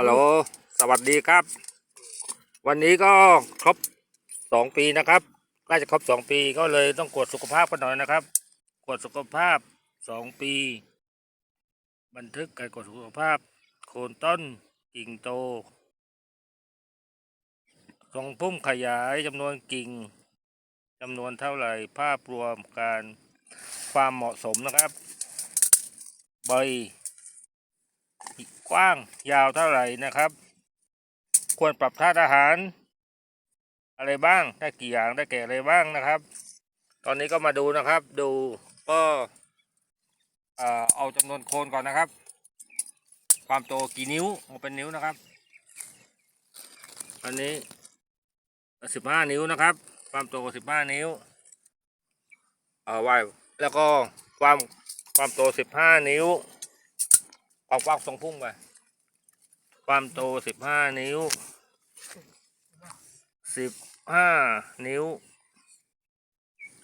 ฮัลโหล สวัสดีครับ วันนี้ก็ครบสองปีนะครับใกล้จะครบสองปีก็เลยต้องกวดสุขภาพกันหน่อยนะครับกวดสุขภาพสองปี บันทึกการกวดสุขภาพ โคนต้นกิ่งโตทรงพุ่มขยายจำนวนกิ่งจำนวนเท่าไหร่ภาพรวมการความเหมาะสมนะครับ ใบ กว้างยาวเท่าไหร่นะครับ ควรปรับธาตุอาหาร อะไรบ้างได้กี่อย่างได้แก่อะไรบ้างนะครับ ตอนนี้ก็มาดูนะครับ ดูก็เอาจำนวนโคนก่อนนะครับ ความโตกี่นิ้วเอาเป็นนิ้วนะครับ อันนี้สิบห้านิ้วนะครับ ความโตสิบห้านิ้วเอาไว้แล้วก็ความความโตสิบห้านิ้ว ความกว้างทรงพุ่งไป ความโตสิบห้านิ้วสิบห้านิ้ว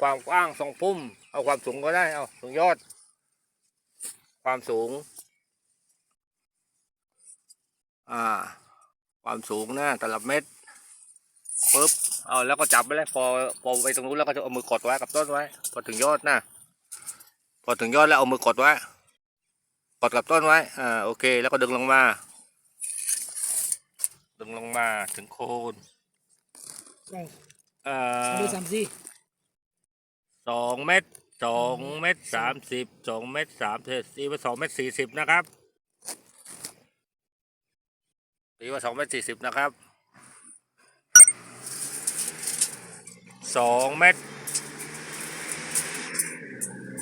ความกว้างทรงพุ่ม เอาความสูงก็ได้เอาสูงยอด ความสูง อ่า ความสูงนะตลับเม็ดปุ๊บเอาแล้วก็จับไปเลยพอพอไปตรงนู้นแล้วก็จะเอามือกดไว้กับต้นไว้ พอถึงยอดนะพอถึงยอดแล้วเอามือกดไว้กดกับต้นไว้อ่าโอเค แล้วก็ดึงลงมา งลงมาถึงโคนสองเอ่อดูสามสี่สองเมตรสองเมตรสามสิบสองเมตรสามสิบตีว่าสองเมตรสี่สิบนะครับตีว่าสองเมตรสี่สิบนะครับสองเมตร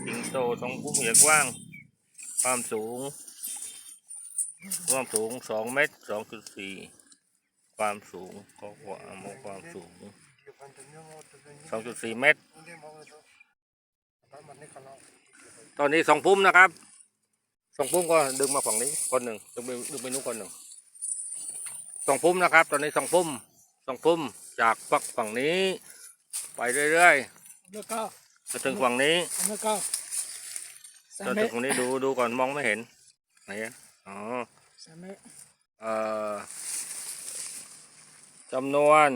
สิงโตทรงผู้เหยียกว้าง ความสูง ความสูงสองเมตรสองจุดสี่ ความสูงก็ความความสูงสองจุดสี่เมตร ตอนนี้สองพุ่มนะครับสองพุ่มก็ดึงมาฝั่งนี้คนหนึ่งดึงไปดึงไปนู้นคนหนึ่งสองพุ่มนะครับ ตอนนี้สองพุ่มสองพุ่มจากฝั่งฝั่งนี้ ไปเรื่อยแล้วก็ๆมาถึงฝั่งนี้แล้วก็สามจนเมถึตงรฝั่งนี้ดูดูก่อนมองไม่เห็นไหนอะอ๋อสามเมตรเอ่อ จำนวน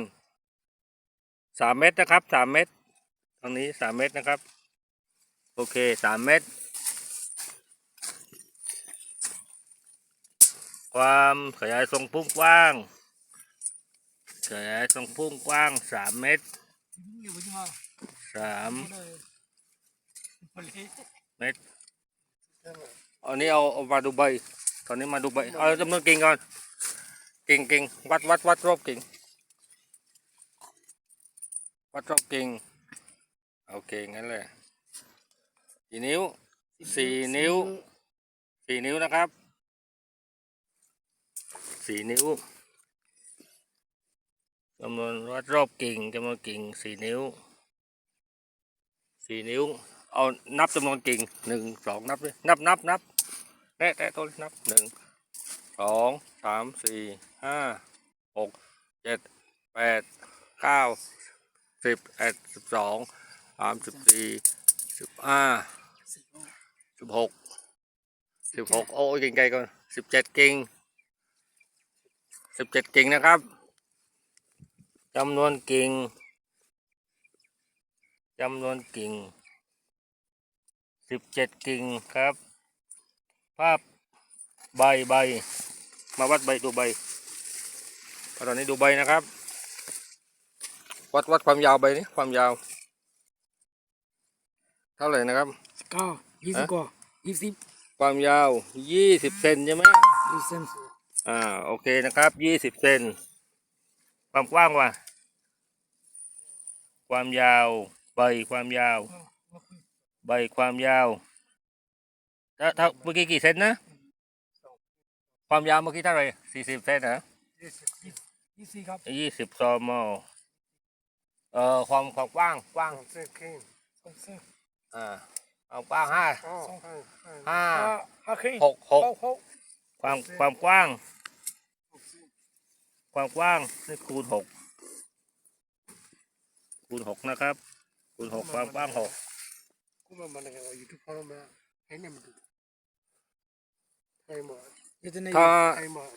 สามเม็ดนะครับสามเม็ดตรงนี้สามเม็ดนะครับ โอเคสามเม็ดความขยายทรงพุ่งกว้าง ขยายทรงพุ่งกว้างสามเม็ดสามเมาเลยเม็ดอันนี้เอาเอามาดูใบตอนนี้มาดูใบเอาจำนวนกิ่งก่อนกิ่งกิ่งวัดวัดวัดรอบกิ่ง วัดรอบกิ่งโอเคงั้นเลยกี่นิ้วสี่นิ้วสี่นิ้วนะครับสี่นิ้วจำนวนวัดรอบกิ่งจำนวนกิ่งสี่นิ้วสี่นิ้ว เอานับจำนวนกิ่งหนึ่งสองนับเลยนับนับนับแตะแตะต้นนับหนึ่งสองสามสี่ห้าหกเจ็ดแปดเก้า สิบเอ็ดสิบสองสามสิบสี่สิบห้าสิบหกสิบหกโอ้ยกิ่งไกลก่อนสิบเจ็ดกิ่งสิบเจ็ดกิ่งนะครับจำนวนกิ่งจำนวนกิ่งสิบเจ็ดกิ่งครับ ภาพใบใบ มาวัดใบดูใบตอนนี้ดูใบนะครับ วัดวัดความยาวใบนี้ความยาว เท่าไหร่นะครับเก้ายี่สิบกว่ายี่สิบความยาวยี่สิบเซนใช่ไหมยี่สิบอ่าโอเคนะครับยี่สิบเซนความกว้างว่ะความยาว ใบความยาว ใบความยาวถ้าถ้าเมื่อกี้กี่เซนนะ ความยาวเมื่อกี้เท่าไหร่สี่สิบเซนนะยี่สิบยี่สิบครับยี่สิบซอมอ เอ่อความความกว้างกว้างสองเส้นอ่าความกว้างห้าห้าห้าห้าครึ่งหกหกหกความความกว้าง ความกว้างนี่คูณหกคูณหกนะครับ คูณหกความกว้างหกกูมามันอะไรยูทูบพอแล้วมาให้เนี่ยมันดูให้หมดถ้า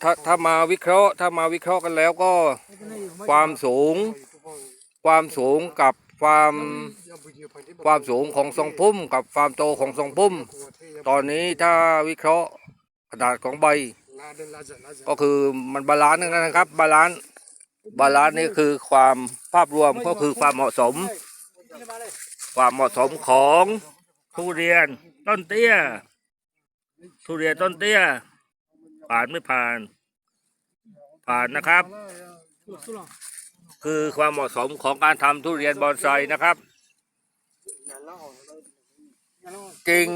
ถ้าถ้ามาวิเคราะห์ ถ้ามาวิเคราะห์กันแล้วก็ความสูง ความสูงกับความความสูงของทรงพุ่ม กับความโตของทรงพุ่ม ตอนนี้ถ้าวิเคราะห์ขนาดของใบ ก็คือมันบาลานซ์กันนะครับ บาลานซ์บาลานซ์นี่คือความภาพรวมก็คือความเหมาะสม ความเหมาะสมของทุเรียนต้นเตี้ย ทุเรียนต้นเตี้ย ผ่านไม่ผ่าน ผ่านนะครับ คือความเหมาะสมของการทำทุเรียนบอนไซนะครับกิ่ง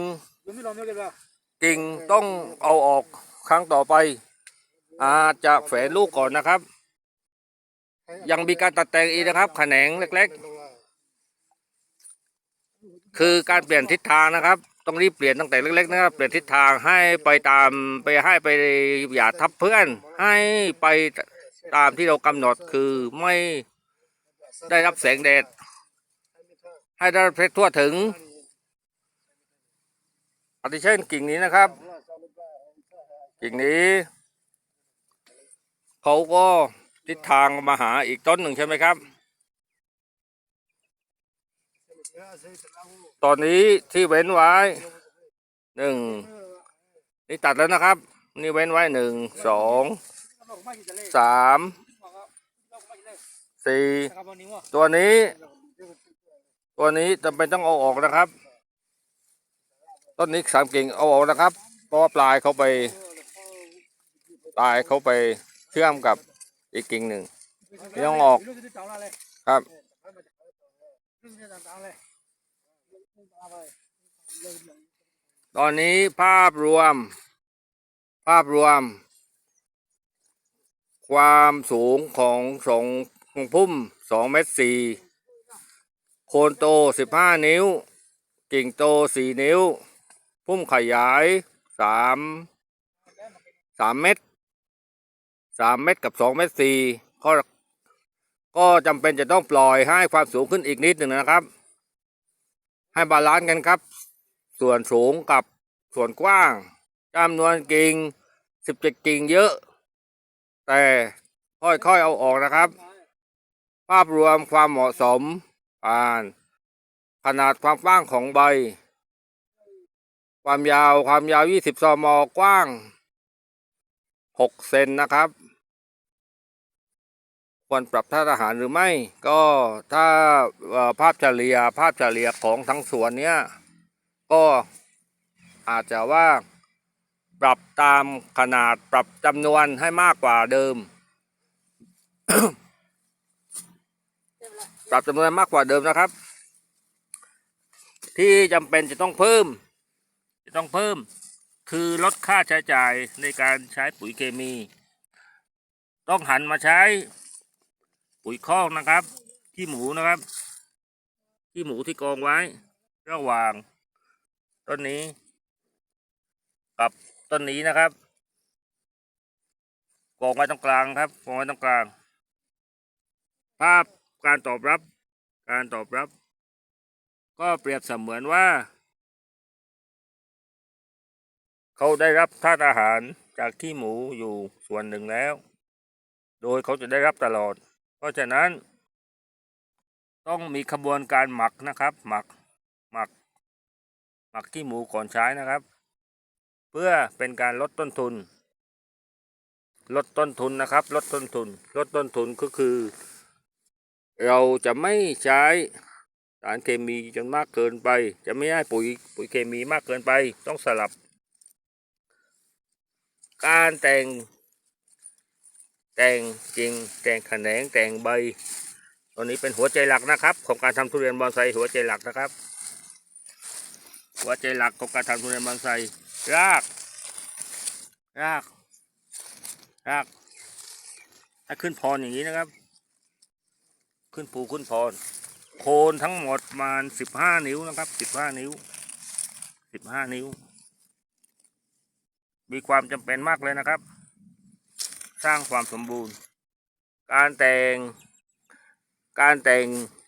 กิ่งต้องเอาออกครั้งต่อไป อาจจะแฝนลูกก่อนนะครับ ยังมีการตัดแต่งอีกนะครับ แขนงเล็กๆ คือการเปลี่ยนทิศทางนะครับ ต้องรีบเปลี่ยนตั้งแต่เล็กๆนะครับ เปลี่ยนทิศทางให้ไปตามไปให้ไปอย่าทับเพื่อน ให้ไป ตามที่เรากำหนดคือไม่ได้รับแสงแดด ให้ได้รับเพชรทั่วถึงอาทิเช่นกิ่งนี้นะครับ กิ่งนี้ เขาก็ทิศทางมาหาอีกต้นหนึ่งใช่ไหมครับ ตอนนี้ที่เว้นไว้หนึ่งนี่ตัดแล้วนะครับ นี่เว้นไว้หนึ่งสอง สามสี่ตัวนี้ ตัวนี้จำเป็นต้องเอาออกนะครับ ต้นนี้สามกิ่งเอาออกนะครับ เพราะว่าปลายเขาไป ปลายเขาไปเชื่อมกับอีกกิ่งหนึ่งไม่ต้องออกครับตอนนี้ภาพรวม ภาพรวม ความสูงของสองพุ่มสองเมตรสี่โคนโตสิบห้านิ้ว กิ่งโตสี่นิ้ว พุ่มขยายสามสามเมตรสามเมตรกับสองเมตรสี่ก็ก็จำเป็นจะต้องปล่อยให้ความสูงขึ้นอีกนิดหนึ่งนะครับ ให้บาลานซ์กันครับ ส่วนสูงกับส่วนกว้างจำนวนกิ่งสิบเจ็ดกิ่งเยอะ แต่ค่อยๆเอาออกนะครับ ภาพรวมความเหมาะสมผ่าน ขนาดความกว้างของใบ ความยาวความยาว 20ซมกว้าง 6 เซนนะครับ ควรปรับท่าทหารหรือไม่ ก็ถ้าภาพเฉลี่ยภาพเฉลี่ยของทั้งสวนเนี้ยก็อาจจะว่า ปรับตามขนาดปรับจำนวนให้มากกว่าเดิม ปรับจำนวนมากกว่าเดิมนะครับ ที่จำเป็นจะต้องเพิ่ม จะต้องเพิ่ม คือลดค่าใช้จ่ายในการใช้ปุ๋ยเคมี ต้องหันมาใช้ปุ๋ยคอกนะครับขี้หมูนะครับขี้หมูที่กองไว้ ระหว่างต้นนี้กับ ต้นนี้นะครับกองไว้ตรงกลางครับกองไว้ตรงกลาง ภาพการตอบรับ การตอบรับ ก็เปรียบเสมือนว่า เขาได้รับธาตุอาหารจากขี้หมูอยู่ส่วนหนึ่งแล้ว โดยเขาจะได้รับตลอด เพราะฉะนั้น ต้องมีขบวนการหมักนะครับ หมักหมัก หมักขี้หมูก่อนใช้นะครับ พื่อเป็นการลดต้นทุน ลดต้นทุนนะครับ ลดต้นทุน ลดต้นทุนก็คือ เราจะไม่ใช้สารเคมีจนมากเกินไป จะไม่ให้ปุ๋ยปุ๋ยเคมีมากเกินไป ต้องสลับ การแต่ง แต่งกิ่งแต่งแขนงแต่งใบตัวนี้เป็นหัวใจหลักนะครับ ของการทำทุเรียนบอนไซหัวใจหลักนะครับ หัวใจหลักของการทำทุเรียนบอนไซ รากรากรากถ้าขึ้นพรอย่างนี้นะครับ ขึ้นภูขึ้นพรโคนทั้งหมดประมาณสิบห้านิ้วนะครับสิบห้านิ้วสิบห้านิ้ว มีความจำเป็นมากเลยนะครับ สร้างความสมบูรณ์ การแต่ง การแต่ง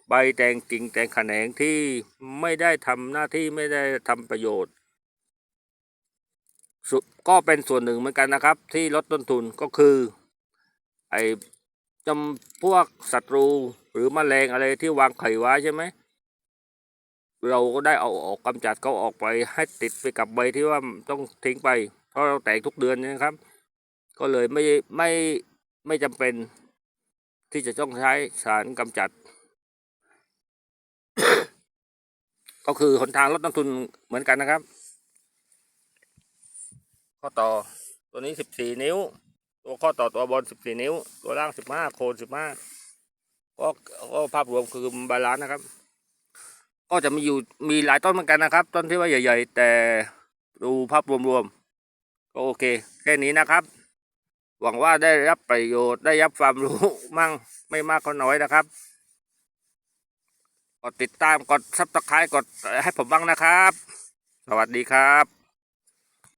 ใบแต่งกิ่งแต่งแขนงที่ไม่ได้ทำหน้าที่ไม่ได้ทำประโยชน์ ก็เป็นส่วนหนึ่งเหมือนกันนะครับ ที่ลดต้นทุนก็คือไอจำพวกศัตรูหรือมแมลงอะไรที่วางไข่ไว้ใช่ไหมเราก็ได้เอาออกกำจัดเขาออกไปให้ติดไปกับใบที่ว่าต้องทิ้งไป เพราะเราแตกทุกเดือนนะครับ ก็เลยไม่ไม่ไม่จำเป็นที่จะต้องใช้สารกำจัด ก็คือหนทางลดต้นทุนเหมือนกันนะครับ ข้อต่อ ตัวนี้สิบสี่นิ้ว ตัวข้อต่อตัวบนสิบสี่นิ้ว ตัวล่างสิบห้าโคนสิบห้าก็ก็ภาพรวมคือบาลานซ์นะครับ ก็จะมีอยู่มีหลายต้นเหมือนกันนะครับ ต้นที่ว่าใหญ่ ๆ แต่ดูภาพรวมๆก็โอเค แค่นี้นะครับ หวังว่าได้รับประโยชน์ได้รับความรู้มั่งไม่มากก็น้อยนะครับกดติดตามกดซับสไครต์กดให้ผมบ้างนะครับ สวัสดีครับ